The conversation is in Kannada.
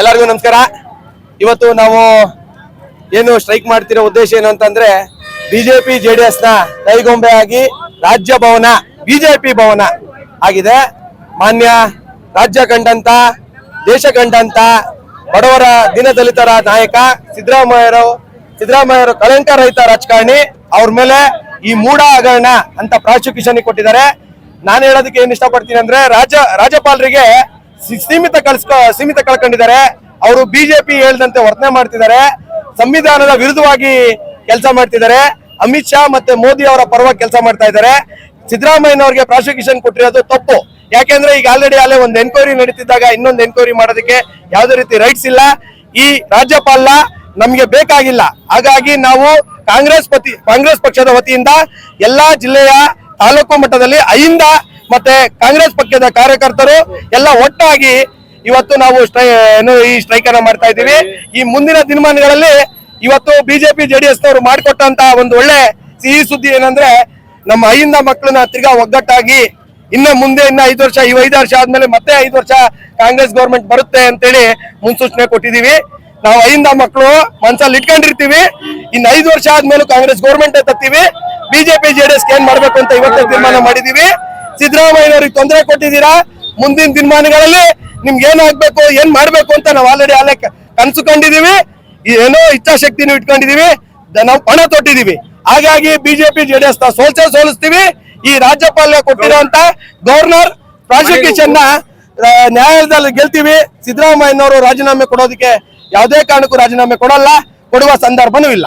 ಎಲ್ಲರಿಗೂ ನಮಸ್ಕಾರ. ಇವತ್ತು ನಾವು ಏನು ಸ್ಟ್ರೈಕ್ ಮಾಡ್ತಿರೋ ಉದ್ದೇಶ ಏನು ಅಂತಂದ್ರೆ ಬಿಜೆಪಿ ಜೆಡಿಎಸ್ನ ಕೈಗೊಂಬೆ ಆಗಿ ರಾಜ್ಯ ಭವನ ಬಿಜೆಪಿ ಭವನ ಆಗಿದೆ. ಮಾನ್ಯ ರಾಜ್ಯ ಕಂಡಂತ, ದೇಶ ಕಂಡಂತ, ಬಡವರ ದೀನದಲಿತರ ನಾಯಕ ಸಿದ್ದರಾಮಯ್ಯರು ಸಿದ್ದರಾಮಯ್ಯರು ಕಳಂಕ ರಹಿತ ರಾಜಕಾರಣಿ, ಅವ್ರ ಮೇಲೆ ಈ ಮೂಢ ಹಗರಣ ಅಂತ ಪ್ರಾಸಿಕ್ಯೂಷನ್ ಕೊಟ್ಟಿದ್ದಾರೆ. ನಾನು ಹೇಳೋದಕ್ಕೆ ಏನ್ ಇಷ್ಟಪಡ್ತೀನಿ ಅಂದ್ರೆ ರಾಜ, ರಾಜ್ಯಪಾಲರಿಗೆ ಸೀಮಿತ ಕಳ್ಸ್ಕೊ ಸೀಮಿತ ಕಳ್ಕೊಂಡಿದ್ದಾರೆ. ಅವರು ಬಿಜೆಪಿ ಹೇಳ್ದಂತೆ ವರ್ತನೆ ಮಾಡ್ತಿದ್ದಾರೆ. ಸಂವಿಧಾನದ ವಿರುದ್ಧವಾಗಿ ಕೆಲಸ ಮಾಡ್ತಿದ್ದಾರೆ. ಅಮಿತ್ ಶಾ ಮತ್ತೆ ಮೋದಿ ಅವರ ಪರವಾಗಿ ಕೆಲಸ ಮಾಡ್ತಾ ಇದ್ದಾರೆ. ಸಿದ್ದರಾಮಯ್ಯನವರಿಗೆ ಪ್ರಾಸಿಕ್ಯೂಷನ್ ಕೊಟ್ಟಿರೋದು ತಪ್ಪು. ಯಾಕೆಂದ್ರೆ ಈಗ ಆಲ್ರೆಡಿ ಅಲ್ಲೇ ಒಂದು ಎನ್ಕ್ವೈರಿ ನಡೀತಿದ್ದಾಗ ಇನ್ನೊಂದು ಎನ್ಕ್ವೈರಿ ಮಾಡೋದಕ್ಕೆ ಯಾವುದೇ ರೀತಿ ರೈಟ್ಸ್ ಇಲ್ಲ. ಈ ರಾಜ್ಯಪಾಲ ನಮ್ಗೆ ಬೇಕಾಗಿಲ್ಲ. ಹಾಗಾಗಿ ನಾವು ಕಾಂಗ್ರೆಸ್ ಪತಿ ಕಾಂಗ್ರೆಸ್ ಪಕ್ಷದ ವತಿಯಿಂದ ಎಲ್ಲಾ ಜಿಲ್ಲೆಯ ತಾಲೂಕು ಮಟ್ಟದಲ್ಲಿ ಐಂದ ಮತ್ತೆ ಕಾಂಗ್ರೆಸ್ ಪಕ್ಷದ ಕಾರ್ಯಕರ್ತರು ಎಲ್ಲ ಒಟ್ಟಾಗಿ ಇವತ್ತು ನಾವು ಏನು ಈ ಸ್ಟ್ರೈಕ್ ಅನ್ನ ಮಾಡ್ತಾ ಇದ್ದೀವಿ. ಈ ಮುಂದಿನ ದಿನಮಾನಗಳಲ್ಲಿ ಇವತ್ತು ಬಿಜೆಪಿ ಜೆಡಿಎಸ್ ನವರು ಮಾಡಿಕೊಟ್ಟಂತ ಒಂದು ಒಳ್ಳೆ ಸಿಹಿ ಸುದ್ದಿ ಏನಂದ್ರೆ ನಮ್ಮ ಐಯಿಂದ ಮಕ್ಕಳನ್ನ ತಿರ್ಗಾ ಒಗ್ಗಟ್ಟಾಗಿ ಇನ್ನ ಮುಂದೆ ಇನ್ನ ಐದು ವರ್ಷ, ಈ ಐದು ವರ್ಷ ಆದ್ಮೇಲೆ ಮತ್ತೆ ಐದು ವರ್ಷ ಕಾಂಗ್ರೆಸ್ ಗೌರ್ಮೆಂಟ್ ಬರುತ್ತೆ ಅಂತೇಳಿ ಮುನ್ಸೂಚನೆ ಕೊಟ್ಟಿದೀವಿ ನಾವು ಐಂದ ಮಕ್ಕಳು ಮನ್ಸಲ್ಲಿ ಇಟ್ಕೊಂಡಿರ್ತೀವಿ. ಇನ್ನು ಐದು ವರ್ಷ ಆದ್ಮೇಲೆ ಕಾಂಗ್ರೆಸ್ ಗೌರ್ಮೆಂಟ್ ತತ್ತೀವಿ. ಬಿಜೆಪಿ ಜೆಡಿಎಸ್ ಏನ್ ಮಾಡ್ಬೇಕು ಅಂತ ಇವತ್ತೇ ತೀರ್ಮಾನ ಮಾಡಿದೀವಿ ಸಿದ್ದರಾಮಯ್ಯನವ್ರಿಗೆ ತೊಂದರೆ ಕೊಟ್ಟಿದ್ದೀರಾ? ಮುಂದಿನ ದಿನಮಾನಗಳಲ್ಲಿ ನಿಮ್ಗೆ ಏನ್ ಆಗ್ಬೇಕು, ಏನ್ ಮಾಡ್ಬೇಕು ಅಂತ ನಾವು ಆಲ್ರೆಡಿ ಅಲ್ಲೇ ಕನ್ಸುಕೊಂಡಿದೀವಿ ಕನ್ಸು ಕಂಡಿದೀವಿ ಏನೋ ಇಚ್ಛಾಶಕ್ತಿನೂ ಇಟ್ಕೊಂಡಿದೀವಿ ನಾವು ಪಣ ತೊಟ್ಟಿದೀವಿ ಹಾಗಾಗಿ ಬಿಜೆಪಿ, ಜೆಡಿಎಸ್ನ ಸೋಲ್ಸೇ ಸೋಲಿಸ್ತೀವಿ. ಈ ರಾಜ್ಯಪಾಲ ಕೊಟ್ಟಿರುವಂತ ಗವರ್ನರ್ ಪ್ರಾಸಿಕ್ಯೂಷನ್ನ ನ್ಯಾಯಾಲಯದಲ್ಲಿ ಗೆಲ್ತೀವಿ. ಸಿದ್ದರಾಮಯ್ಯನವರು ರಾಜೀನಾಮೆ ಕೊಡೋದಕ್ಕೆ ಯಾವುದೇ ಕಾರಣಕ್ಕೂ ರಾಜೀನಾಮೆ ಕೊಡಲ್ಲ, ಕೊಡುವ ಸಂದರ್ಭನೂ ಇಲ್ಲ.